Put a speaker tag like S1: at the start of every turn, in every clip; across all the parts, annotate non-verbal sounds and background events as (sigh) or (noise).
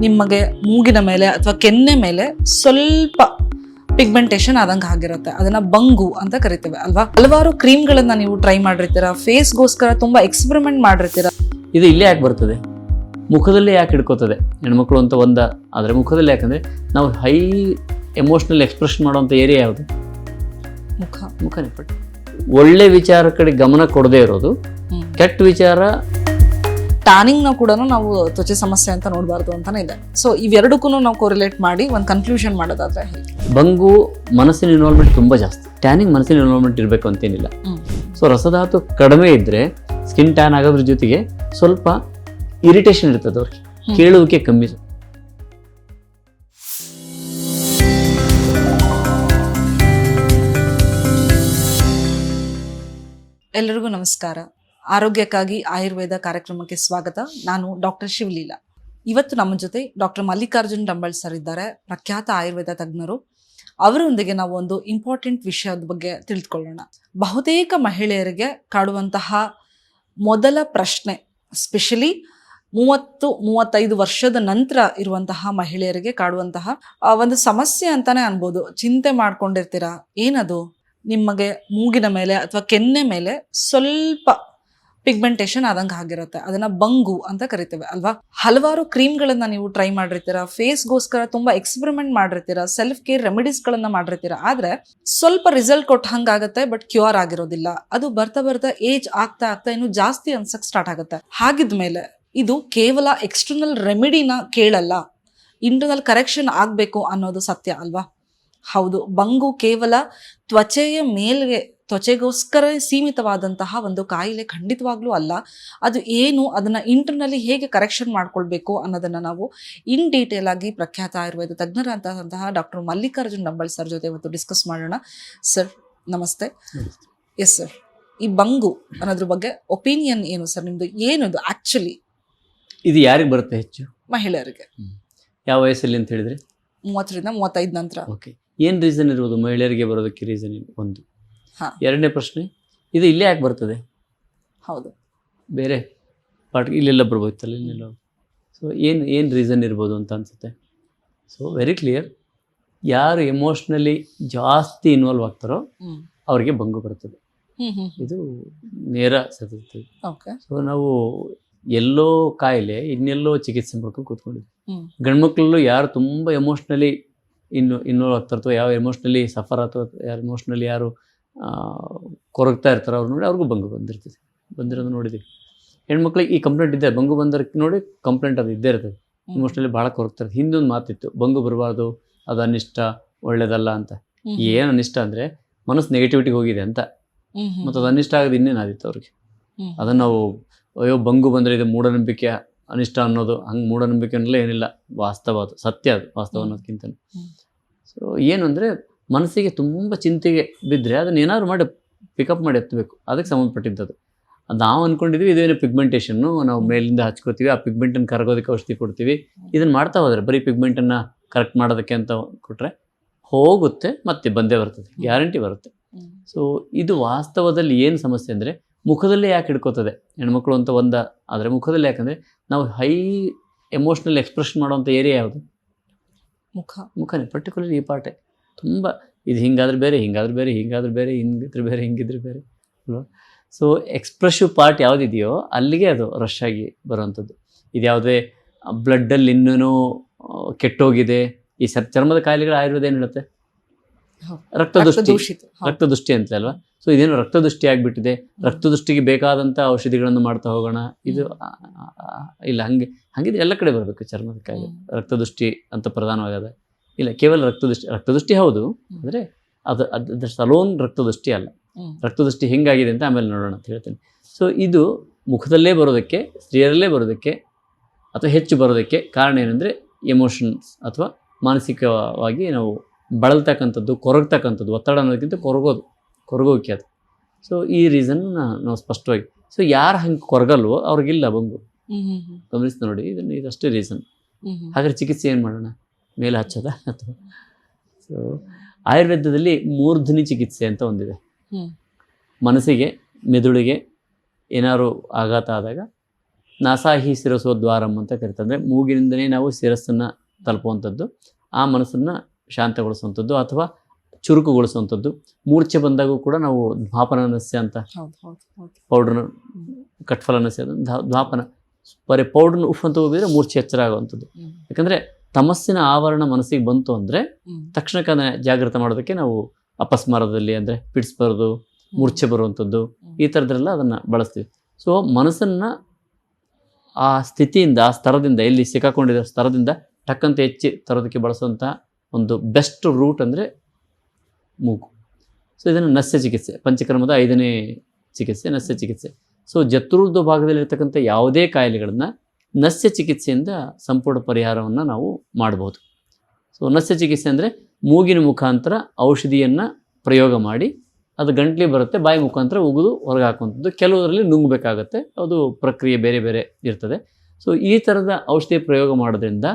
S1: ನಿಮಗೆ ಮೂಗಿನ ಮೇಲೆ ಅಥವಾ ಕೆನ್ನೆ ಮೇಲೆ ಸ್ವಲ್ಪ ಪಿಗ್ಮೆಂಟೇಷನ್ ಆದಂಗೆ ಆಗಿರುತ್ತೆ. ಅದನ್ನ ಬಂಗು ಅಂತ ಕರಿತೇವೆ ಅಲ್ವಾ? ಹಲವಾರು ಕ್ರೀಮ್ಗಳನ್ನ ನೀವು ಟ್ರೈ ಮಾಡಿರ್ತೀರಾ? ಫೇಸ್ಗೋಸ್ಕರ ತುಂಬಾ ಎಕ್ಸ್ಪೆರಿಮೆಂಟ್ ಮಾಡಿರ್ತೀರಾ?
S2: ಇದು ಇಲ್ಲೇ ಯಾಕೆ ಬರ್ತದೆ? ಮುಖದಲ್ಲೇ ಯಾಕೆ ಹಿಡ್ಕೋತದೆ? ಹೆಣ್ಮಕ್ಳು ಅಂತ ಒಂದ ಆದರೆ ಮುಖದಲ್ಲಿ ಯಾಕಂದ್ರೆ ನಾವು ಹೈ ಎಮೋಷ್ನಲ್ ಎಕ್ಸ್ಪ್ರೆಷನ್ ಮಾಡುವಂಥ ಏರಿಯಾ ಯಾವುದು?
S1: ಮುಖ.
S2: ಮುಖನೇ ಬಟ್ ಒಳ್ಳೆ ವಿಚಾರ ಕಡೆ ಗಮನ ಕೊಡದೇ ಇರೋದು ಕೆಟ್ಟ ವಿಚಾರ
S1: ಟ್ಯಾನಿಂಗ್ನ ಕೂಡ ನಾವು ತ್ವಚೆ ಸಮಸ್ಯೆ ಅಂತ ನೋಡಬಾರ್ದು ಅಂತಾನೆ ಇದೆ. ಸೊ ಇವೆರಡಕ್ಕೂ ನಾವು ಕೋರಿಲೇಟ್ ಮಾಡಿ ಒಂದು ಕನ್ಕ್ಲೂಷನ್ ಮಾಡೋದಾದ್ರೆ
S2: ಬಂಗು ಮನಸ್ಸಿನ ಇನ್ವಾಲ್ವ್ಮೆಂಟ್ ತುಂಬ ಜಾಸ್ತಿ. ಟ್ಯಾನಿಂಗ್ ಮನಸ್ಸಿನ ಇನ್ವಾಲ್ವ್ಮೆಂಟ್ ಇರಬೇಕು ಅಂತೇನಿಲ್ಲ. ಸೊ ರಸಧಾತು ಕಡಿಮೆ ಇದ್ದರೆ ಸ್ಕಿನ್ ಟ್ಯಾನ್ ಆಗೋದ್ರ ಜೊತೆಗೆ ಸ್ವಲ್ಪ ಇರಿಟೇಷನ್ ಇರ್ತದೆ ಅವ್ರಿಗೆ. ಕೇಳುವಿಕೆ ಕಮ್ಮಿ
S1: ಎಲ್ಲರಿಗೂ ನಮಸ್ಕಾರ. ಆರೋಗ್ಯಕ್ಕಾಗಿ ಆಯುರ್ವೇದ ಕಾರ್ಯಕ್ರಮಕ್ಕೆ ಸ್ವಾಗತ. ನಾನು ಡಾಕ್ಟರ್ ಶಿವಲೀಲಾ. ಇವತ್ತು ನಮ್ಮ ಜೊತೆ ಡಾಕ್ಟರ್ ಮಲ್ಲಿಕಾರ್ಜುನ್ ಡಂಬಳ್ ಸರ್ ಇದ್ದಾರೆ, ಪ್ರಖ್ಯಾತ ಆಯುರ್ವೇದ ತಜ್ಞರು. ಅವರೊಂದಿಗೆ ನಾವು ಒಂದು ಇಂಪಾರ್ಟೆಂಟ್ ವಿಷಯದ ಬಗ್ಗೆ ತಿಳಿದುಕೊಳ್ಳೋಣ ಬಹುತೇಕ ಮಹಿಳೆಯರಿಗೆ ಕಾಡುವಂತಹ ಮೊದಲ ಪ್ರಶ್ನೆ, ಸ್ಪೆಷಲಿ ಮೂವತ್ತು, ಮೂವತ್ತೈದು ವರ್ಷದ ನಂತರ ಇರುವಂತಹ ಮಹಿಳೆಯರಿಗೆ ಕಾಡುವಂತಹ ಒಂದು ಸಮಸ್ಯೆ ಅಂತಾನೆ ಅನ್ಬೋದು. ಚಿಂತೆ ಮಾಡ್ಕೊಂಡಿರ್ತೀರಾ? ಏನದು? ನಿಮಗೆ ಮೂಗಿನ ಮೇಲೆ ಅಥವಾ ಕೆನ್ನೆ ಮೇಲೆ ಸ್ವಲ್ಪ ಪಿಗ್ಮೆಂಟೇಷನ್ ಆದಂಗೆ ಆಗಿರುತ್ತೆ. ಅದನ್ನ ಬಂಗು ಅಂತ ಕರಿತೇವೆ ಅಲ್ವಾ? ಹಲವಾರು ಕ್ರೀಮ್ಗಳನ್ನ ನೀವು ಟ್ರೈ ಮಾಡಿರ್ತೀರಾ ಫೇಸ್ಗೋಸ್ಕರ ತುಂಬಾ ಎಕ್ಸ್ಪೆರಿಮೆಂಟ್ ಮಾಡಿರ್ತೀರಾ ಸೆಲ್ಫ್ ಕೇರ್ ರೆಮಿಡೀಸ್ಗಳನ್ನ ಮಾಡಿರ್ತೀರಾ, ಆದ್ರೆ ಸ್ವಲ್ಪ ರಿಸಲ್ಟ್ ಕೊಟ್ಟ ಹಂಗಾಗತ್ತೆ ಬಟ್ ಕ್ಯೂರ್ ಆಗಿರೋದಿಲ್ಲ. ಅದು ಬರ್ತಾ ಬರ್ತಾ ಏಜ್ ಆಗ್ತಾ ಆಗ್ತಾ ಇನ್ನು ಜಾಸ್ತಿ ಅನ್ಸಕ್ ಸ್ಟಾರ್ಟ್ ಆಗುತ್ತೆ. ಹಾಗಿದ್ಮೇಲೆ ಇದು ಕೇವಲ ಎಕ್ಸ್ಟರ್ನಲ್ ರೆಮಿಡಿನ ಕೇಳಲ್ಲ. ಇಂಟರ್ನಲ್ ಕರೆಕ್ಷನ್ ಆಗಬೇಕು ಅನ್ನೋದು ಸತ್ಯ ಅಲ್ವಾ? ಹೌದು, ಬಂಗು ಕೇವಲ ತ್ವಚೆಯ ಮೇಲ್ಗೆ ತ್ವಚೆಗೋಸ್ಕರ ಸೀಮಿತವಾದಂತಹ ಒಂದು ಕಾಯಿಲೆ ಖಂಡಿತವಾಗ್ಲೂ ಅಲ್ಲ. ಅದು ಏನು ಅದನ್ನ ಇಂಟರ್ನಲ್ಲಿ ಹೇಗೆ ಕರೆಕ್ಷನ್ ಮಾಡ್ಕೊಳ್ಬೇಕು ಅನ್ನೋದನ್ನ ನಾವು ಇನ್ ಡೀಟೇಲ್ ಆಗಿ ಪ್ರಖ್ಯಾತ ಆಯುರ್ವೇದ ತಜ್ಞರಾದಂತಹ ಡಾಕ್ಟರ್ ಮಲ್ಲಿಕಾರ್ಜುನ್ ನಂಬಳ್ ಸರ್ ಜೊತೆ ಇವತ್ತು ಡಿಸ್ಕಸ್ ಮಾಡೋಣ. ಸರ್ ನಮಸ್ತೆ. ಎಸ್ ಸರ್ ಈ ಬಂಗು ಅನ್ನೋದ್ರ ಬಗ್ಗೆ ಒಪಿನಿಯನ್ ಏನು ಸರ್? ನಿಮ್ದು ಏನದು ಆಕ್ಚುಲಿ?
S2: ಇದು ಯಾರಿಗೆ ಬರುತ್ತೆ ಹೆಚ್ಚು?
S1: ಮಹಿಳೆಯರಿಗೆ.
S2: ಯಾವ ವಯಸ್ಸಲ್ಲಿ ಅಂತ ಹೇಳಿದ್ರೆ?
S1: ಮೂವತ್ತರಿಂದ ಮೂವತ್ತೈದು ನಂತರ.
S2: ಓಕೆ. ಏನು ರೀಸನ್ ಇರ್ಬೋದು ಮಹಿಳೆಯರಿಗೆ ಬರೋದಕ್ಕೆ ರೀಸನ್ ಒಂದು. ಎರಡನೇ ಪ್ರಶ್ನೆ ಇದು ಇಲ್ಲೇ ಯಾಕೆ ಬರ್ತದೆ?
S1: ಹೌದು.
S2: ಬೇರೆ ಪಾಠ ಇಲ್ಲೆಲ್ಲ ಬರ್ಬೋದಿತ್ತಲ್ಲ ಇಲ್ಲೆಲ್ಲ. ಸೊ ಏನು ಏನು ರೀಸನ್ ಇರ್ಬೋದು ಅಂತ ಅನಿಸುತ್ತೆ. ಸೊ ವೆರಿ ಕ್ಲಿಯರ್ ಯಾರು ಎಮೋಷ್ನಲಿ ಜಾಸ್ತಿ ಇನ್ವಾಲ್ವ್ ಆಗ್ತಾರೋ ಅವರಿಗೆ ಬಂಗು ಬರ್ತದೆ. ಇದು ನೇರ ಸತ್ಯ
S1: ಓಕೆ
S2: ಸೊ ನಾವು ಎಲ್ಲೋ ಕಾಯಿಲೆ ಇನ್ನೆಲ್ಲೋ ಚಿಕಿತ್ಸೆ ಮಾಡ್ಕೊಂಡು ಕೂತ್ಕೊಂಡಿದ್ವಿ. ಗಂಡ್ಮಕ್ಳಲ್ಲೂ ಯಾರು ತುಂಬ ಎಮೋಷ್ನಲಿ ಇನ್ನು ಇನ್ವಾಲ್ವ್ ಆಗ್ತಾರೋ ಯಾವ ಎಮೋಷ್ನಲಿ ಸಫರ್ ಅಥವಾ ಯಾರು ಎಮೋಷ್ನಲಿ ಯಾರು ಕೊರಗ್ತಾ ಇರ್ತಾರೆ ಅವ್ರು ನೋಡಿ ಅವ್ರಿಗೂ ಬಂಗು ಬಂದಿರ್ತದೆ. ಬಂದಿರೋದು ನೋಡಿದ್ದೀವಿ ಹೆಣ್ಮಕ್ಳಿಗೆ ಈ ಕಂಪ್ಲೇಂಟ್ ಇದೆ ಬಂಗು ಬಂದರಕ್ಕೆ ನೋಡಿ ಕಂಪ್ಲೇಂಟ್ ಅದು ಇದ್ದೇ ಇರ್ತದೆ. ಇಮೋಷ್ನಲಿ ಭಾಳ ಕೊರಗ್ತಾರೆ ಹಿಂದೊಂದು ಮಾತಿತ್ತು ಬಂಗು ಬರಬಾರ್ದು ಅದು ಅನಿಷ್ಟ ಒಳ್ಳೇದಲ್ಲ ಅಂತ. ಏನು ಅನಿಷ್ಟ ಅಂದರೆ ಮನಸ್ಸು ನೆಗೆಟಿವಿಟಿಗೆ ಹೋಗಿದೆ ಅಂತ. ಮತ್ತು ಅದು ಅನಿಷ್ಟ ಆಗೋದು ಇನ್ನೇನಾದಿತ್ತು ಅವ್ರಿಗೆ?
S1: ಹ್ಮ್.
S2: ಅದನ್ನು ನಾವು ಅಯ್ಯೋ ಬಂಗು ಬಂದರೆ ಇದು ಮೂಢನಂಬಿಕೆ ಅನಿಷ್ಟ ಅನ್ನೋದು ಹಂಗೆ ಮೂಢನಂಬಿಕೆ ಅನ್ನೋಲ್ಲ ಏನಿಲ್ಲ. ವಾಸ್ತವ ಅದು ಸತ್ಯ ಅದು ವಾಸ್ತವ. ಅನ್ನೋದಕ್ಕಿಂತ ಸೊ ಏನು ಅಂದರೆ ಮನಸ್ಸಿಗೆ ತುಂಬ ಚಿಂತೆಗೆ ಬಿದ್ದರೆ ಅದನ್ನ ಏನಾದ್ರು ಮಾಡಿ ಪಿಕಪ್ ಮಾಡಿ ಎತ್ತಬೇಕು. ಅದಕ್ಕೆ ಸಂಬಂಧಪಟ್ಟಿದ್ದದು ಅದು ನಾವು ಅಂದ್ಕೊಂಡಿದ್ವಿ ಇದೇನು ಪಿಗ್ಮೆಂಟೇಷನ್ನು ನಾವು ಮೇಲಿಂದ ಹಚ್ಕೋತೀವಿ ಆ ಪಿಗ್ಮೆಂಟನ್ನು ಕರಗೋದಕ್ಕೆ ಔಷಧಿ ಕೊಡ್ತೀವಿ. ಇದನ್ನು ಮಾಡ್ತಾ ಹೋದರೆ ಬರೀ ಪಿಗ್ಮೆಂಟನ್ನು ಕರೆಕ್ಟ್ ಮಾಡೋದಕ್ಕೆ ಅಂತ ಕೊಟ್ಟರೆ ಹೋಗುತ್ತೆ ಮತ್ತೆ ಬಂದೇ ಬರ್ತದೆ ಗ್ಯಾರಂಟಿ ಬರುತ್ತೆ. ಸೊ ಇದು ವಾಸ್ತವದಲ್ಲಿ ಏನು ಸಮಸ್ಯೆ ಅಂದರೆ ಮುಖದಲ್ಲೇ ಯಾಕೆ ಹಿಡ್ಕೋತದೆ? ಹೆಣ್ಮಕ್ಳು ಅಂತ ಒಂದ ಆದರೆ ಮುಖದಲ್ಲಿ ಯಾಕಂದರೆ ನಾವು ಹೈ ಎಮೋಷ್ನಲ್ ಎಕ್ಸ್ಪ್ರೆಷನ್ ಮಾಡುವಂಥ ಏರಿಯಾ ಯಾವುದು?
S1: ಮುಖ.
S2: ಮುಖನೇ ಪರ್ಟಿಕ್ಯುಲರ್ ಈ ಪಾರ್ಟೆ. ತುಂಬ ಇದು ಹಿಂಗಾದ್ರೆ ಬೇರೆ ಹಿಂಗಾದ್ರೆ ಬೇರೆ ಹಿಂಗಾದ್ರೆ ಬೇರೆ ಹಿಂಗಿದ್ರೆ ಬೇರೆ ಹಿಂಗಿದ್ರೆ ಬೇರೆ. ಅಲ್ವಾ? ಸೊ ಎಕ್ಸ್ಪ್ರೆಸಿವ್ ಪಾರ್ಟ್ ಯಾವುದಿದೆಯೋ ಅಲ್ಲಿಗೆ ಅದು ರಶ್ ಆಗಿ ಬರುವಂಥದ್ದು. ಇದು ಯಾವುದೇ ಬ್ಲಡ್ಡಲ್ಲಿ ಇನ್ನೂ ಕೆಟ್ಟೋಗಿದೆ ಈ ಸರ್ ಚರ್ಮದ ಕಾಯಿಲೆಗಳ ಆಯುರ್ವೇದ ಏನು ಹೇಳುತ್ತೆ. ರಕ್ತದೃಷ್ಟಿ. ರಕ್ತದೃಷ್ಟಿ ಅಂತ ಅಲ್ವಾ? ಸೊ ಇದೇನು ರಕ್ತದೃಷ್ಟಿ ಆಗಿಬಿಟ್ಟಿದೆ. ರಕ್ತದೃಷ್ಟಿಗೆ ಬೇಕಾದಂಥ ಔಷಧಿಗಳನ್ನು ಮಾಡ್ತಾ ಹೋಗೋಣ. ಇದು ಇಲ್ಲ ಹಂಗೆ ಹಂಗಿದ್ರೆ ಎಲ್ಲ ಕಡೆ ಬರಬೇಕು ಚರ್ಮದ ಕಾಯಿಲೆ. ರಕ್ತದೃಷ್ಟಿ ಅಂತ ಪ್ರಧಾನವಾಗದ. ಇಲ್ಲ ಕೇವಲ ರಕ್ತದೃಷ್ಟಿ ರಕ್ತದೃಷ್ಟಿ ಹೌದು ಅಂದರೆ ಅದು ಅದ್ರ ಸಲೋನ್ ರಕ್ತದೃಷ್ಟಿ ಅಲ್ಲ. ರಕ್ತದೃಷ್ಟಿ ಹೆಂಗಾಗಿದೆ ಅಂತ ಆಮೇಲೆ ನೋಡೋಣ ಅಂತ ಹೇಳ್ತೇನೆ. ಸೊ ಇದು ಮುಖದಲ್ಲೇ ಬರೋದಕ್ಕೆ ಸ್ತ್ರೀಯರಲ್ಲೇ ಬರೋದಕ್ಕೆ ಅಥವಾ ಹೆಚ್ಚು ಬರೋದಕ್ಕೆ ಕಾರಣ ಏನಂದರೆ ಎಮೋಷನ್ಸ್ ಅಥವಾ ಮಾನಸಿಕವಾಗಿ ನಾವು ಬಳಲ್ತಕ್ಕಂಥದ್ದು ಕೊರಗ್ತಕ್ಕಂಥದ್ದು ಒತ್ತಡ ಅನ್ನೋದಕ್ಕಿಂತ ಕೊರಗೋದು ಕೊರಗೋಕೆ ಅದು. ಸೊ ಈ ರೀಸನ್ ನಾವು ಸ್ಪಷ್ಟವಾಗಿ ಸೊ ಯಾರು ಹಂಗೆ ಕೊರಗಲ್ವೋ ಅವ್ರಿಗಿಲ್ಲ ಬಂಗು. ಗಮನಿಸಿ ನೋಡಿ ಇದನ್ನು ಇದಷ್ಟೇ ರೀಸನ್. ಹಾಗಾದ್ರೆ ಚಿಕಿತ್ಸೆ ಏನು ಮಾಡೋಣ? ಮೇಲೆ ಹಚ್ಚೋದ? ಅಥವಾ? ಸೊ ಆಯುರ್ವೇದದಲ್ಲಿ ಮೂರ್ಧನಿ ಚಿಕಿತ್ಸೆ ಅಂತ ಒಂದಿದೆ. ಮನಸ್ಸಿಗೆ ಮೆದುಳಿಗೆ ಏನಾದ್ರು ಆಘಾತ ಆದಾಗ ನಾಸಾಹಿ ಶಿರಸೋದ್ವಾರಂ ಅಂತ ಕರಿತಾರೆ. ಅಂದರೆ ಮೂಗಿನಿಂದನೇ ನಾವು ಶಿರಸ್ಸನ್ನು ತಲುಪುವಂಥದ್ದು ಆ ಮನಸ್ಸನ್ನು ಶಾಂತಗೊಳಿಸುವಂಥದ್ದು ಅಥವಾ ಚುರುಕುಗೊಳಿಸುವಂಥದ್ದು. ಮೂರ್ಛೆ ಬಂದಾಗೂ ಕೂಡ ನಾವು ದ್ವಾಪನ ನಸ್ಯ ಅಂತ ಪೌಡ್ರನ್ನ ಕಟ್ಫಲ ನಸ್ಯ ದ್ವಾಪನ. ಧ್ವಾಪನ ಬರೀ ಪೌಡ್ರನ್ನ ಉಫ್ ಅಂತ ಹೋಗಿದ್ರೆ ಮೂರ್ಛೆ ಎಚ್ಚರ ಆಗುವಂಥದ್ದು. ಯಾಕಂದರೆ ತಮಸ್ಸಿನ ಆವರಣ ಮನಸ್ಸಿಗೆ ಬಂತು ಅಂದರೆ
S1: ಹ್ಮ್.
S2: ತಕ್ಷಣಕ್ಕೆ ಜಾಗೃತ ಮಾಡೋದಕ್ಕೆ ನಾವು ಅಪಸ್ಮಾರದಲ್ಲಿ ಅಂದರೆ ಪಿಡ್ಸ್ ಬರೋದು ಮೂರ್ಛೆ ಬರುವಂಥದ್ದು ಈ ಥರದ್ರೆಲ್ಲ ಅದನ್ನು ಬಳಸ್ತೀವಿ. ಸೊ ಮನಸ್ಸನ್ನು ಆ ಸ್ಥಿತಿಯಿಂದ ಆ ಸ್ತರದಿಂದ ಎಲ್ಲಿ ಸಿಕ್ಕಾಕೊಂಡಿದ್ದ ಸ್ತರದಿಂದ ಟಕ್ಕಂತ ಹೆಚ್ಚಿ ತರೋದಕ್ಕೆ ಬಳಸುವಂಥ ಒಂದು ಬೆಸ್ಟ್ ರೂಟ್ ಅಂದರೆ ಮೂಗು. ಸೊ ಇದನ್ನು ನಸ್ಯ ಚಿಕಿತ್ಸೆ ಪಂಚಕರ್ಮದ ಐದನೇ ಚಿಕಿತ್ಸೆ ನಸ್ಯ ಚಿಕಿತ್ಸೆ. ಸೊ ಜತುರ್ಧ ಭಾಗದಲ್ಲಿರ್ತಕ್ಕಂಥ ಯಾವುದೇ ಕಾಯಿಲೆಗಳನ್ನು ನಸ್ಯ ಚಿಕಿತ್ಸೆಯಿಂದ ಸಂಪೂರ್ಣ ಪರಿಹಾರವನ್ನು ನಾವು ಮಾಡ್ಬೋದು. ಸೊ ನಸ್ಯ ಚಿಕಿತ್ಸೆ ಅಂದರೆ ಮೂಗಿನ ಮುಖಾಂತರ ಔಷಧಿಯನ್ನು ಪ್ರಯೋಗ ಮಾಡಿ, ಅದು ಗಂಟ್ಲಿ ಬರುತ್ತೆ, ಬಾಯಿ ಮುಖಾಂತರ ಉಗಿದು, ಹೊರಗೆ ಹಾಕುವಂಥದ್ದು. ಕೆಲವರಲ್ಲಿ ನುಂಗಬೇಕಾಗತ್ತೆ, ಅದು ಪ್ರಕ್ರಿಯೆ ಬೇರೆ ಬೇರೆ ಇರ್ತದೆ. ಸೊ ಈ ಥರದ ಔಷಧಿ ಪ್ರಯೋಗ ಮಾಡೋದ್ರಿಂದ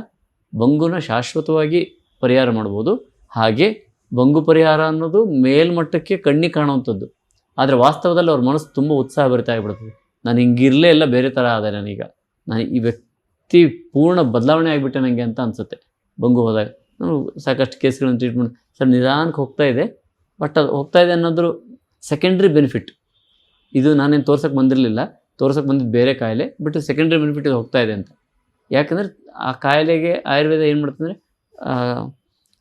S2: ಬಂಗುನ ಶಾಶ್ವತವಾಗಿ ಪರಿಹಾರ ಮಾಡ್ಬೋದು. ಹಾಗೆ ಬಂಗು ಪರಿಹಾರ ಅನ್ನೋದು ಮೇಲ್ಮಟ್ಟಕ್ಕೆ ಕಣ್ಣಿ ಕಾಣುವಂಥದ್ದು. ಆದರೆ ವಾಸ್ತವದಲ್ಲಿ ಅವ್ರ ಮನಸ್ಸು ತುಂಬ ಉತ್ಸಾಹ ಭರಿತ ಆಗಿಬಿಡ್ತದೆ. ನಾನು ಹಿಂಗಿರಲೇ ಇಲ್ಲ ಬೇರೆ ಥರ ಆದರೆ ನಾನೀಗ. ನಾನು ಈ ವ್ಯಕ್ತಿ ಪೂರ್ಣ ಬದಲಾವಣೆ ಆಗಿಬಿಟ್ಟೆ ನನಗೆ ಅಂತ ಅನಿಸುತ್ತೆ. ಬಂಗು ಹೋದಾಗ. ನಾನು ಸಾಕಷ್ಟು ಕೇಸ್ಗಳನ್ನು ಟ್ರೀಟ್ಮೆಂಟ್ ಸರ್ ನಿಧಾನಕ್ಕೆ ಹೋಗ್ತಾ ಇದೆ, ಬಟ್ ಅದು ಹೋಗ್ತಾ ಇದೆ ಅನ್ನೋದ್ರ ಸೆಕೆಂಡ್ರಿ ಬೆನಿಫಿಟ್ ಇದು ನಾನೇನು ತೋರ್ಸಕ್ಕೆ ಬಂದಿರಲಿಲ್ಲ. ತೋರ್ಸಕ್ಕೆ ಬಂದಿದ್ದು ಬೇರೆ ಕಾಯಿಲೆ, ಬಟ್ ಸೆಕೆಂಡ್ರಿ ಬೆನಿಫಿಟ್ ಇದು ಹೋಗ್ತಾ ಇದೆ ಅಂತ. ಯಾಕಂದರೆ ಆ ಕಾಯಿಲೆಗೆ ಆಯುರ್ವೇದ ಏನು ಮಾಡ್ತಂದರೆ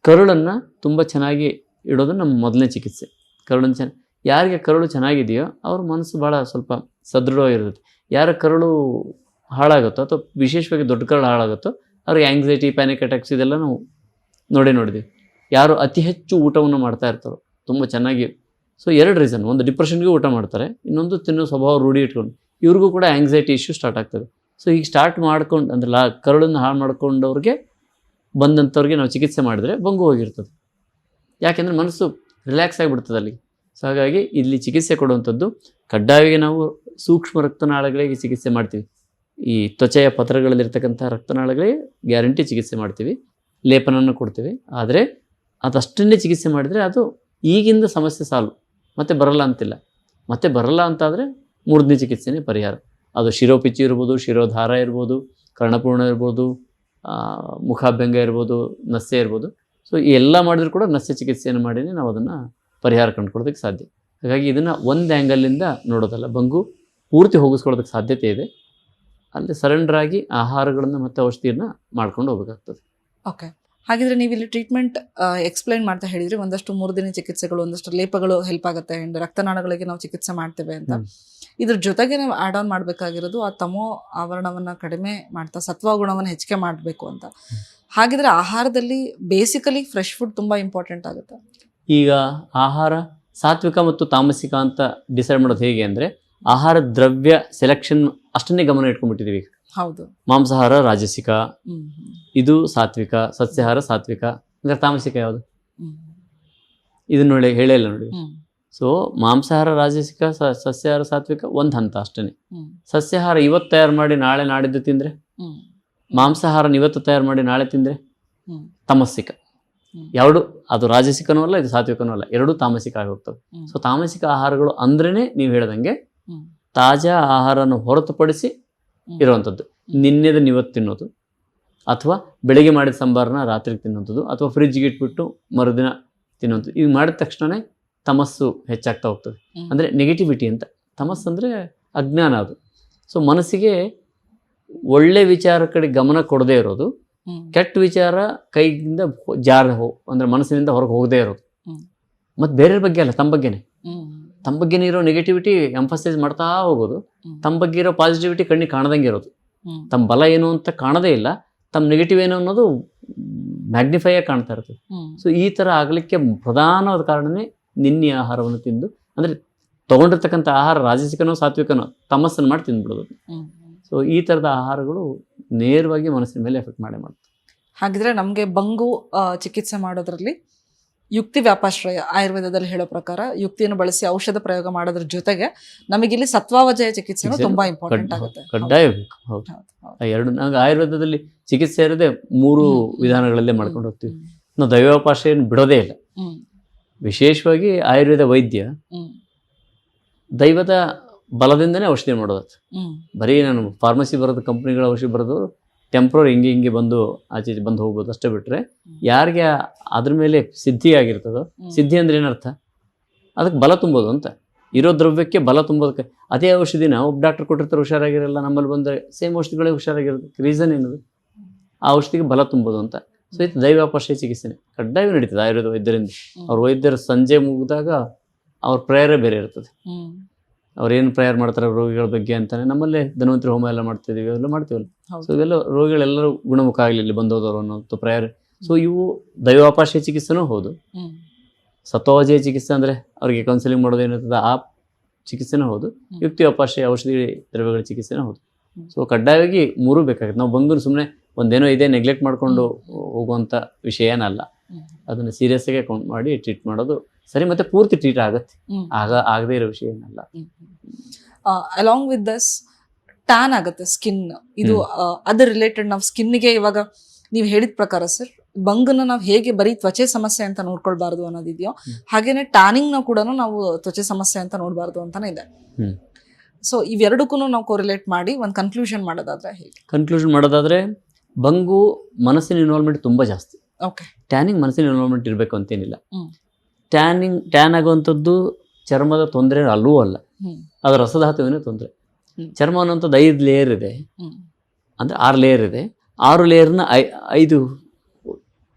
S2: ಕರುಳನ್ನು ತುಂಬ ಚೆನ್ನಾಗಿ ಇಡೋದು ನಮ್ಮ ಮೊದಲನೇ ಚಿಕಿತ್ಸೆ. ಕರುಳನ್ನು ಚೆನ್ನ, ಯಾರಿಗೆ ಕರುಳು ಚೆನ್ನಾಗಿದೆಯೋ ಅವ್ರ ಮನಸ್ಸು ಭಾಳ ಸ್ವಲ್ಪ ಸದೃಢವಾಗಿರುತ್ತೆ. ಯಾರ ಕರುಳು ಹಾಳಾಗುತ್ತೋ ಅಥವಾ ವಿಶೇಷವಾಗಿ ದೊಡ್ಡ ಕರುಳು ಹಾಳಾಗುತ್ತೋ ಅವ್ರಿಗೆ ಆ್ಯಂಗ್ಸೈಟಿ ಪ್ಯಾನಿಕ್ ಅಟ್ಯಾಕ್ಸ್ ಇದೆಲ್ಲ ನಾವು ನೋಡೇ ನೋಡಿದ್ದೀವಿ ಯಾರು ಅತಿ ಹೆಚ್ಚು ಊಟವನ್ನು ಮಾಡ್ತಾ ಇರ್ತಾರೋ ತುಂಬ ಚೆನ್ನಾಗಿ. ಸೊ ಎರಡು ರೀಸನ್ ಒಂದು ಡಿಪ್ರೆಷನ್ಗೆ ಊಟ ಮಾಡ್ತಾರೆ, ಇನ್ನೊಂದು ತಿನ್ನೋ ಸ್ವಭಾವ ರೂಢಿ ಇಟ್ಕೊಂಡು, ಇವ್ರಿಗೂ ಕೂಡ ಆ್ಯಂಗ್ಸೈಟಿ ಇಶ್ಯೂ ಸ್ಟಾರ್ಟ್ ಆಗ್ತದೆ. ಸೊ ಈಗ ಸ್ಟಾರ್ಟ್ ಮಾಡ್ಕೊಂಡು, ಅಂದರೆ ಲಾ, ಕರುಳನ್ನು ಹಾಳು ಮಾಡ್ಕೊಂಡವ್ರಿಗೆ ಬಂದಂಥವ್ರಿಗೆ ನಾವು ಚಿಕಿತ್ಸೆ ಮಾಡಿದರೆ ಬಂಗು ಹೋಗಿರ್ತದೆ. ಯಾಕೆಂದರೆ ಮನಸ್ಸು ರಿಲ್ಯಾಕ್ಸ್ ಆಗಿಬಿಡ್ತದೆ ಅಲ್ಲಿ. ಸೊ ಹಾಗಾಗಿ ಇಲ್ಲಿ ಚಿಕಿತ್ಸೆ ಕೊಡುವಂಥದ್ದು ಕಡ್ಡಾಯವಾಗಿ ನಾವು ಸೂಕ್ಷ್ಮ ರಕ್ತನಾಳಗಳಿಗೆ ಚಿಕಿತ್ಸೆ ಮಾಡ್ತೀವಿ. ಈ ತ್ವಚೆಯ ಪತ್ರಗಳಲ್ಲಿರ್ತಕ್ಕಂಥ ರಕ್ತನಾಳಗಳಿಗೆ ಗ್ಯಾರಂಟಿ ಚಿಕಿತ್ಸೆ ಮಾಡ್ತೀವಿ, ಲೇಪನವನ್ನು ಕೊಡ್ತೀವಿ. ಆದರೆ ಅದಷ್ಟನ್ನೇ ಚಿಕಿತ್ಸೆ ಮಾಡಿದರೆ ಅದು ಈಗಿಂದ ಸಮಸ್ಯೆ ಸಾಲ್ವ್ ಮತ್ತೆ ಬರಲ್ಲ ಅಂತಿಲ್ಲ. ಮತ್ತೆ ಬರಲ್ಲ ಅಂತಾದರೆ ಮೂರನೇ ಚಿಕಿತ್ಸೆನೇ ಪರಿಹಾರ. ಅದು ಶಿರೋಪಿಚ್ಚಿ ಇರ್ಬೋದು, ಶಿರೋಧಾರ ಇರ್ಬೋದು, ಕರ್ಣಪೂರ್ಣ ಇರ್ಬೋದು ಮುಖಾಭ್ಯಂಗ ಇರ್ಬೋದು, ನಸ್ಯ ಇರ್ಬೋದು. ಸೊ ಈ ಎಲ್ಲ ಮಾಡಿದ್ರು ಕೂಡ ನಸ್ಯ ಚಿಕಿತ್ಸೆಯನ್ನು ಮಾಡಿನೇ ನಾವು ಅದನ್ನು ಪರಿಹಾರ ಕಂಡುಕೊಳ್ಳೋದಕ್ಕೆ ಸಾಧ್ಯ. ಹಾಗಾಗಿ ಇದನ್ನು ಒಂದು ಆ್ಯಂಗಲ್ನಿಂದ ನೋಡೋದಲ್ಲ. ಬಂಗು ಪೂರ್ತಿ ಹೋಗಿಸ್ಕೊಳ್ಳೋದಕ್ಕೆ ಸಾಧ್ಯತೆ ಇದೆ. ಅಲ್ಲಿ ಸರೆಂಡರ್ ಆಗಿ ಆಹಾರಗಳನ್ನು ಮತ್ತು ಔಷಧಿಯನ್ನು ಮಾಡ್ಕೊಂಡು ಹೋಗಬೇಕಾಗ್ತದೆ.
S1: ಓಕೆ ಹಾಗಿದ್ರೆ ನೀವು ಇಲ್ಲಿ ಟ್ರೀಟ್ಮೆಂಟ್ ಎಕ್ಸ್ಪ್ಲೈನ್ ಮಾಡ್ತಾ ಹೇಳಿದ್ರಿ. ಒಂದಷ್ಟು ಮೂರು ದಿನ ಚಿಕಿತ್ಸೆಗಳು ಒಂದಷ್ಟು ಲೇಪಗಳು ಹೆಲ್ಪ್ ಆಗುತ್ತೆ. ಅಂಡ್ ರಕ್ತನಾಳಗಳಿಗೆ ನಾವು ಚಿಕಿತ್ಸೆ ಮಾಡ್ತೇವೆ ಅಂತ. ಇದ್ರ ಜೊತೆಗೆ ನಾವು ಆಡ್ ಆನ್ ಮಾಡಬೇಕಾಗಿರೋದು ಆ ತಮೋ ಆವರಣವನ್ನ ಕಡಿಮೆ ಮಾಡ್ತಾ ಸತ್ವ ಗುಣವನ್ನು ಹೆಚ್ಚಿಗೆ ಮಾಡಬೇಕು ಅಂತ. ಹಾಗಿದ್ರೆ ಆಹಾರದಲ್ಲಿ ಬೇಸಿಕಲಿ ಫ್ರೆಶ್ ಫುಡ್ ತುಂಬಾ ಇಂಪಾರ್ಟೆಂಟ್ ಆಗುತ್ತೆ.
S2: ಈಗ ಆಹಾರ ಸಾತ್ವಿಕ ಮತ್ತು ತಾಮಸಿಕ ಅಂತ ಡಿಸೈಡ್ ಮಾಡೋದು ಹೇಗೆ ಅಂದರೆ ಆಹಾರ ದ್ರವ್ಯ ಸೆಲೆಕ್ಷನ್ ಅಷ್ಟನ್ನೇ ಗಮನ ಇಟ್ಕೊಂಡ್ಬಿಟ್ಟಿದೀವಿ ಈಗ.
S1: ಹೌದು.
S2: ಮಾಂಸಾಹಾರ ರಾಜಸಿಕ ಇದು ಸಾತ್ವಿಕ ಸಸ್ಯಾಹಾರ ಸಾತ್ವಿಕ ಅಂದ್ರೆ ತಾಮಸಿಕ ಯಾವುದು? ಇದನ್ನ ನೋಡಿ ಹೇಳೇ ಇಲ್ಲ ನೋಡಿ. ಸೊ ಮಾಂಸಾಹಾರ ರಾಜಸಿಕ ಸಸ್ಯಾಹಾರ ಸಾತ್ವಿಕ ಒಂದ್ ಹಂತ ಅಷ್ಟೇ ಸಸ್ಯಾಹಾರ ಇವತ್ತು ತಯಾರು ಮಾಡಿ ನಾಳೆ ನಾಡಿದ್ದು ತಿಂದ್ರೆ?
S1: ಮಾಂಸಾಹಾರನ
S2: ಮಾಂಸಾಹಾರ ಇವತ್ತು ತಯಾರು ಮಾಡಿ ನಾಳೆ ತಿಂದ್ರೆ?
S1: ತಮಸ್ಸಿಕ.
S2: ತಾಮಸಿಕ ಎರಡು ಅದು ರಾಜಸಿಕನೂ ಅಲ್ಲ ಇದು ಸಾತ್ವಿಕನೂ ಅಲ್ಲ ಎರಡು ತಾಮಸಿಕ ಆಗಿ
S1: ಹೋಗ್ತವೆ.
S2: ಸೊ ತಾಮಸಿಕ ಆಹಾರಗಳು ಅಂದ್ರೇನೆ ನೀವು ಹೇಳ್ದಂಗೆ. ತಾಜಾ ಆಹಾರನ ಹೊರತುಪಡಿಸಿ. ಇರುವಂಥದ್ದು. ನಿನ್ನೆದ ಇವತ್ತು ತಿನ್ನೋದು. ಅಥವಾ ಬೆಳಿಗ್ಗೆ ಮಾಡಿದ ಸಂಬಾರನ ರಾತ್ರಿಗೆ ತಿನ್ನುವಂಥದ್ದು ಅಥವಾ ಫ್ರಿಜ್ಗೆ ಇಟ್ಬಿಟ್ಟು ಮರುದಿನ ತಿನ್ನುವಂಥದ್ದು ಇದು ಮಾಡಿದ ತಕ್ಷಣವೇ ತಮಸ್ಸು ಹೆಚ್ಚಾಗ್ತಾ ಹೋಗ್ತದೆ. ಅಂದರೆ ನೆಗೆಟಿವಿಟಿ ಅಂತ. ತಮಸ್ಸು ಅಂದರೆ ಅಜ್ಞಾನ ಅದು. ಸೊ ಮನಸ್ಸಿಗೆ ಒಳ್ಳೆ ವಿಚಾರ ಕಡೆ ಗಮನ ಕೊಡದೇ ಇರೋದು. ಕೆಟ್ಟ ವಿಚಾರ ಕೈಯಿಂದ ಜಾರ ಹೋ ಅಂದರೆ ಮನಸ್ಸಿನಿಂದ ಹೊರಗೆ ಹೋಗದೇ ಇರೋದು. ಮತ್ತೆ ಬೇರೆಯವ್ರ ಬಗ್ಗೆ ಅಲ್ಲ ತಮ್ಮ ಬಗ್ಗೆನೇ. ತಮ್ಮ ಬಗ್ಗೆ ಇರೋ ನೆಗೆಟಿವಿಟಿ ಎಂಫಸೈಸ್ ಮಾಡ್ತಾ ಹೋಗೋದು. ತಮ್ಮ ಬಗ್ಗೆ ಇರೋ ಪಾಸಿಟಿವಿಟಿ ಕಣ್ಣಿಗೆ ಕಾಣದಂಗೆ ಇರೋದು. ತಮ್ಮ ಬಲ ಏನು ಅಂತ ಕಾಣದೇ ಇಲ್ಲ. ತಮ್ಮ ನೆಗೆಟಿವ್ ಏನು ಅನ್ನೋದು ಮ್ಯಾಗ್ನಿಫೈ ಆಗಿ ಕಾಣ್ತಾ ಇರ್ತದೆ. ಸೊ ಈ ತರ ಆಗಲಿಕ್ಕೆ ಪ್ರಧಾನವಾದ ಕಾರಣನೇ ನಿನ್ನೆ ಆಹಾರವನ್ನು ತಿಂದು ಅಂದ್ರೆ ತಗೊಂಡಿರ್ತಕ್ಕಂಥ ಆಹಾರ ರಾಜಸಿಕನೋ ಸಾತ್ವಿಕನೋ ತಮಸ್ಸನ್ನು ಮಾಡಿ ತಿಂದ್ಬಿಡೋದು. ಸೊ ಈ ತರದ ಆಹಾರಗಳು ನೇರವಾಗಿ ಮನಸ್ಸಿನ ಮೇಲೆ ಎಫೆಕ್ಟ್ ಮಾಡೇ ಮಾಡುತ್ತೆ.
S1: ಹಾಗಿದ್ರೆ ನಮಗೆ ಬಂಗು ಚಿಕಿತ್ಸೆ ಮಾಡೋದ್ರಲ್ಲಿ ಯುಕ್ತಿ ವ್ಯಾಪಾಶ್ರಯ ಆಯುರ್ವೇದದಲ್ಲಿ ಹೇಳೋ ಪ್ರಕಾರ ಯುಕ್ತಿಯನ್ನು ಬಳಸಿ ಔಷಧ ಪ್ರಯೋಗ ಮಾಡೋದ್ರ ಜೊತೆಗೆ ನಮಗಿಲ್ಲಿ ಸತ್ವಾವಜಯ ಚಿಕಿತ್ಸೆ ತುಂಬಾ ಇಂಪಾರ್ಟೆಂಟ್ ಆಗುತ್ತೆ.
S2: ಕಡ್ಡಾಯ ಎರಡು ನಾವು ಆಯುರ್ವೇದದಲ್ಲಿ ಚಿಕಿತ್ಸೆ ಇರೋದೇ ಮೂರು. ವಿಧಾನಗಳಲ್ಲೇ ಮಾಡ್ಕೊಂಡು ಹೋಗ್ತೀವಿ. ನಾವು ದೈವಾಪಾಶ್ರಯನ್ನು ಬಿಡೋದೇ ಇಲ್ಲ. ವಿಶೇಷವಾಗಿ ಆಯುರ್ವೇದ ವೈದ್ಯ ದೈವದ ಬಲದಿಂದನೇ ಔಷಧಿ ಮಾಡೋದು. ಬರೀ ನಾನು ಫಾರ್ಮಸಿ ಬರೋದು ಕಂಪ್ನಿಗಳ ಔಷಧಿ ಬರೋದು ಟೆಂಪ್ರರಿ ಹಿಂಗೆ ಹಿಂಗೆ ಬಂದು ಆಚೆ ಬಂದು ಹೋಗ್ಬೋದು ಅಷ್ಟೇ ಬಿಟ್ಟರೆ ಯಾರಿಗೆ ಅದ್ರ ಮೇಲೆ ಸಿದ್ಧಿ ಆಗಿರ್ತದೋ. ಸಿದ್ಧಿ ಅಂದ್ರೆ ಏನರ್ಥ? ಅದಕ್ಕೆ ಬಲ ತುಂಬೋದು ಅಂತ. ಇರೋ ದ್ರವ್ಯಕ್ಕೆ ಬಲ ತುಂಬೋದಕ್ಕೆ ಅದೇ ಔಷಧಿನ ಒಬ್ಬ ಡಾಕ್ಟರ್ ಕೊಟ್ಟಿರ್ತಾರೆ ಹುಷಾರಾಗಿರಲ್ಲ ನಮ್ಮಲ್ಲಿ ಬಂದರೆ ಸೇಮ್ ಔಷಧಿಗಳೇ ಹುಷಾರಾಗಿರೋದಕ್ಕೆ ರೀಸನ್ ಏನದು? ಆ ಔಷಧಿಗೆ ಬಲ ತುಂಬೋದು ಅಂತ. ಸೊ ಇದು ದೈವಾಪರ್ಶ ಚಿಕಿತ್ಸೆನೆ ಕಡ್ಡಾಯ ನಡೀತದೆ ಆಯುರ್ವೇದ ವೈದ್ಯರಿಂದ. ಅವ್ರ ವೈದ್ಯರ ಸಂಜೆ ಮುಗಿದಾಗ ಅವ್ರ ಪ್ರೇಯರೇ ಬೇರೆ ಇರ್ತದೆ. ಅವ್ರು ಏನು ಪ್ರೇಯರ್ ಮಾಡ್ತಾರೆ ರೋಗಿಗಳ ಬಗ್ಗೆ ಅಂತಾನೆ ನಮ್ಮಲ್ಲೇ ಧನ್ವಂತರಿ ಹೋಮ ಎಲ್ಲ ಮಾಡ್ತಿದ್ದೀವಿ ಅವೆಲ್ಲ ಮಾಡ್ತೀವಲ್ಲ. ಸೊ ಇವೆಲ್ಲ ರೋಗಿಗಳೆಲ್ಲರೂ ಗುಣಮುಖ ಆಗಲಿ ಇಲ್ಲಿ ಬಂದೋದವರು ಅನ್ನೋದು ಪ್ರೇಯರ್. ಸೊ ಇವು ದೈವಾಪಾಶ ಚಿಕಿತ್ಸೆನೂ ಹೌದು. ಸತ್ವಜಯ ಚಿಕಿತ್ಸೆ ಅಂದರೆ ಅವ್ರಿಗೆ ಕೌನ್ಸಿಲಿಂಗ್ ಮಾಡೋದು ಏನಂತದ ಆ ಚಿಕಿತ್ಸೆನೂ ಹೌದು. ಯುಕ್ತಿ ಅಪಾಶಯ ಔಷಧಿ ದ್ರವ್ಯಗಳ ಚಿಕಿತ್ಸೆನೂ ಹೌದು. ಸೊ ಕಡ್ಡಾಯವಾಗಿ ಮೂರೂ ಬೇಕಾಗುತ್ತೆ. ನಾವು ಬಂದು ಸುಮ್ಮನೆ ಒಂದೇನೋ ಇದೆ ನೆಗ್ಲೆಕ್ಟ್ ಮಾಡ್ಕೊಂಡು ಹೋಗುವಂಥ ವಿಷಯ ಏನಲ್ಲ.
S1: ಅದನ್ನ
S2: ಅದನ್ನು ಸೀರಿಯಸ್ ಆಗಿ ಕೌಂಟ್ ಮಾಡಿ ಟ್ರೀಟ್ ಮಾಡೋದು ಸರಿ ಮತ್ತೆ ಪೂರ್ತಿ ಟ್ರೀಟ್ ಆಗುತ್ತೆ. ಆಗ ಆಗದೇ ಇರೋ ವಿಷಯ ಏನಲ್ಲ.
S1: ಅಲಾಂಗ್ ವಿತ್ ದಸ್ ಟ್ಯಾನ್ ಆಗುತ್ತೆ ಸ್ಕಿನ್ ಇದು ಅದರ್ ರಿಲೇಟೆಡ್ ನಾವು ಸ್ಕಿನ್ಗೆ ಇವಾಗ ನೀವು ಹೇಳಿದ ಪ್ರಕಾರ ಸರ್ ಬಂಗನ್ನ ನಾವು ಹೇಗೆ ಬರೀ ತ್ವಚೆ ಸಮಸ್ಯೆ ಅಂತ ನೋಡ್ಕೊಳ್ಬಾರ್ದು ಅನ್ನೋದಿದೆಯೋ. ಹಾಗೇನೆ ಟ್ಯಾನಿಂಗ್ನ ಕೂಡ ನಾವು ತ್ವಚೆ ಸಮಸ್ಯೆ ಅಂತ ನೋಡಬಾರ್ದು ಅಂತಾನೆ ಇದೆ. ಸೊ ಇವೆರಡಕ್ಕೂ ನಾವು ಕೋರಿಲೇಟ್ ಮಾಡಿ ಒಂದು ಕನ್ಕ್ಲೂಷನ್ ಮಾಡೋದಾದ್ರೆ ಹೇಗೆ
S2: ಕನ್ಕ್ಲೂಷನ್ ಮಾಡೋದಾದ್ರೆ ಬಂಗು ಮನಸ್ಸಿನ ಇನ್ವಾಲ್ವ್ಮೆಂಟ್ ತುಂಬ ಜಾಸ್ತಿ.
S1: ಓಕೆ
S2: ಟ್ಯಾನಿಂಗ್ ಮನಸ್ಸಿನ ಇನ್ವಾಲ್ವ್ಮೆಂಟ್ ಇರಬೇಕು ಅಂತೇನಿಲ್ಲ. ಟ್ಯಾನಿಂಗ್ ಟ್ಯಾನ್ ಆಗುವಂಥದ್ದು ಚರ್ಮದ ತೊಂದರೆ ಅಲ್ಲೂ ಅಲ್ಲ. ಅದು ರಸಧಾತುವಿನ ತೊಂದರೆ. ಚರ್ಮ ಅನ್ನೋಂಥದ್ದು ಐದು ಲೇಯರ್ ಇದೆ. ಅಂದರೆ ಆರು ಲೇಯರ್ ಇದೆ. ಆರು ಲೇಯರ್ನ ಐ ಐದು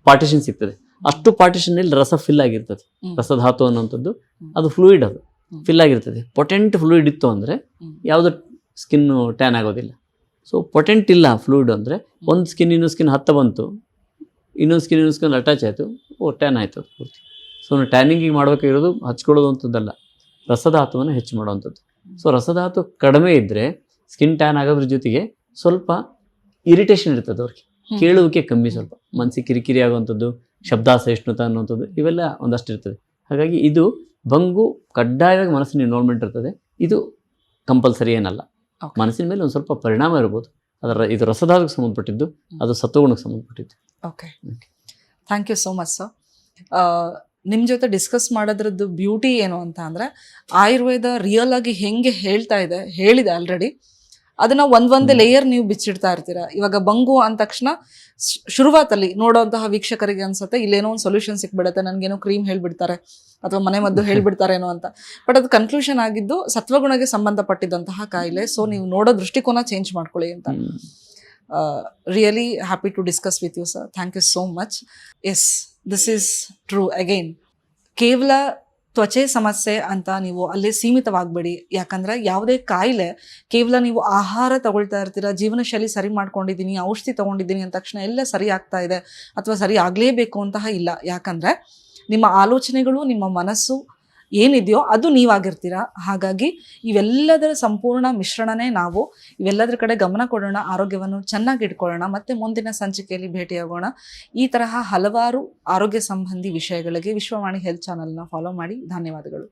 S2: ಪಾರ್ಟಿಷನ್ ಸಿಗ್ತದೆ. ಅಷ್ಟು ಪಾರ್ಟಿಷನಲ್ಲಿ ರಸ ಫಿಲ್ ಆಗಿರ್ತದೆ. ರಸಧಾತು ಅನ್ನೋಂಥದ್ದು ಅದು ಫ್ಲೂಯಿಡ್ ಅದು. ಫಿಲ್ ಆಗಿರ್ತದೆ. ಪೊಟೆಂಟ್ ಫ್ಲೂಯಿಡ್ ಇತ್ತು ಅಂದರೆ. ಯಾವುದು ಸ್ಕಿನ್ನು ಟ್ಯಾನ್ ಆಗೋದಿಲ್ಲ. ಸೊ ಪೊಟೆಂಟ್ ಇಲ್ಲ ಫ್ಲೂಯಿಡ್ ಅಂದರೆ ಒಂದು ಸ್ಕಿನ್ ಇನ್ನೊಂದು ಸ್ಕಿನ್ ಹತ್ತ ಬಂತು. ಇನ್ನೊಂದು ಸ್ಕಿನ್ ಇನ್ನೊಂದು ಸ್ಕಿನ್ ಅಟ್ಯಾಚ್ ಆಯಿತು. ಓ ಟ್ಯಾನ್ ಆಯಿತು ಪೂರ್ತಿ. ಸೊ ಟ್ಯಾನಿಂಗಿಗೆ ಮಾಡಬೇಕಾಗಿರೋದು ಹಚ್ಕೊಳ್ಳೋದು ಅಂಥದ್ದಲ್ಲ ರಸಧಾತುವನ್ನು ಹೆಚ್ಚು ಮಾಡುವಂಥದ್ದು. ಸೊ ರಸಧಾತು ಕಡಿಮೆ ಇದ್ದರೆ ಸ್ಕಿನ್ ಟ್ಯಾನ್ ಆಗೋದ್ರ ಜೊತೆಗೆ ಸ್ವಲ್ಪ ಇರಿಟೇಷನ್ ಇರ್ತದೆ ಅವ್ರಿಗೆ. ಕೇಳುವಿಕೆ ಕಮ್ಮಿ ಸ್ವಲ್ಪ. ಮನಸ್ಸಿಗೆ ಕಿರಿಕಿರಿ ಆಗುವಂಥದ್ದು ಶಬ್ದ ಸಹಿಷ್ಣುತ ಅನ್ನುವಂಥದ್ದು ಇವೆಲ್ಲ ಒಂದಷ್ಟು ಇರ್ತದೆ. ಹಾಗಾಗಿ ಇದು ಬಂಗು ಕಡ್ಡಾಯವಾಗಿ ಮನಸ್ಸಿನ ಇನ್ವಾಲ್ವ್ಮೆಂಟ್ ಇರ್ತದೆ. ಇದು ಕಂಪಲ್ಸರಿ ಏನಲ್ಲ. ಮನಸ್ಸಿನ ಮೇಲೆ ಒಂದು ಸ್ವಲ್ಪ ಪರಿಣಾಮ ಇರ್ಬೋದು. ಅದರ ಇದು ರಸಧಾತುಗೆ ಸಂಬಂಧಪಟ್ಟಿದ್ದು ಅದು ಸತ್ವಗುಣಕ್ಕೆ ಸಂಬಂಧಪಟ್ಟಿದ್ದು.
S1: Okay thank you so much sir ನಿಮ್ಮ ಜೊತೆ ಡಿಸ್ಕಸ್ ಮಾಡೋದ್ರದ್ದು ಬ್ಯೂಟಿ ಏನು ಅಂತ ಅಂದರೆ ಆಯುರ್ವೇದ ರಿಯಲ್ ಆಗಿ ಹೆಂಗೆ ಹೇಳ್ತಾ ಇದೆ ಹೇಳಿದೆ ಆಲ್ರೆಡಿ ಅದನ್ನ ಒಂದೊಂದೇ. ಲೇಯರ್ ನೀವು ಬಿಚ್ಚಿಡ್ತಾ ಇರ್ತೀರಾ. ಇವಾಗ ಬಂಗು ಅಂದ ತಕ್ಷಣ ಶುರುವಾತಲ್ಲಿ ನೋಡೋಂತಹ ವೀಕ್ಷಕರಿಗೆ ಅನ್ಸುತ್ತೆ ಇಲ್ಲೇನೋ ಒಂದು ಸೊಲ್ಯೂಷನ್ ಸಿಕ್ಬಿಡುತ್ತೆ ನನಗೇನೋ ಕ್ರೀಮ್ ಹೇಳ್ಬಿಡ್ತಾರೆ ಅಥವಾ ಮನೆ ಮದ್ದು (laughs) ಹೇಳ್ಬಿಡ್ತಾರೇನೋ ಅಂತ. ಬಟ್ ಅದು ಕನ್ಕ್ಲೂಷನ್ ಆಗಿದ್ದು ಸತ್ವಗುಣಗೆ ಸಂಬಂಧಪಟ್ಟಿದ್ದಂತಹ ಕಾಯಿಲೆ. ಸೊ ನೀವು ನೋಡೋ ದೃಷ್ಟಿಕೋನ ಚೇಂಜ್ ಮಾಡ್ಕೊಳ್ಳಿ ಅಂತ. Really happy to discuss with you sir thank you so much yes this is true again ಕೇವಲ ತ್ವಚೆ ಸಮಸ್ಯೆ ಅಂತ ನೀವು ಅಲ್ಲೇ ಸೀಮಿತವಾಗಬೇಡಿ. ಯಾಕಂದ್ರೆ ಯಾವುದೇ ಕಾಯಿಲೆ ಕೇವಲ ನೀವು ಆಹಾರ ತಗೊಳ್ತಾ ಇರ್ತೀರ ಜೀವನ ಶೈಲಿ ಸರಿ ಮಾಡ್ಕೊಂಡಿದ್ದೀನಿ ಔಷಧಿ ತಗೊಂಡಿದ್ದೀನಿ ಅಂದ ತಕ್ಷಣ ಎಲ್ಲ ಸರಿ ಆಗ್ತಾ ಇದೆ ಅಥವಾ ಸರಿ ಆಗಲೇಬೇಕು ಅಂತಹ ಇಲ್ಲ. ಯಾಕಂದರೆ ನಿಮ್ಮ ಆಲೋಚನೆಗಳು, ನಿಮ್ಮ ಮನಸ್ಸು ಏನಿದೆಯೋ ಅದು ನೀವಾಗಿರ್ತೀರ? ಹಾಗಾಗಿ ಇವೆಲ್ಲದರ ಸಂಪೂರ್ಣ ಮಿಶ್ರಣನೇ ನಾವು. ಇವೆಲ್ಲದರ ಕಡೆ ಗಮನ ಕೊಡೋಣ, ಆರೋಗ್ಯವನ್ನು ಚೆನ್ನಾಗಿ ಇಟ್ಕೊಳ್ಳೋಣ, ಮತ್ತು ಮುಂದಿನ ಸಂಚಿಕೆಯಲ್ಲಿ ಭೇಟಿಯಾಗೋಣ. ಈ ತರಹ ಹಲವಾರು ಆರೋಗ್ಯ ಸಂಬಂಧಿ ವಿಷಯಗಳಿಗೆ ವಿಶ್ವವಾಣಿ ಹೆಲ್ತ್ ಚಾನಲ್ನ ಫಾಲೋ ಮಾಡಿ. ಧನ್ಯವಾದಗಳು.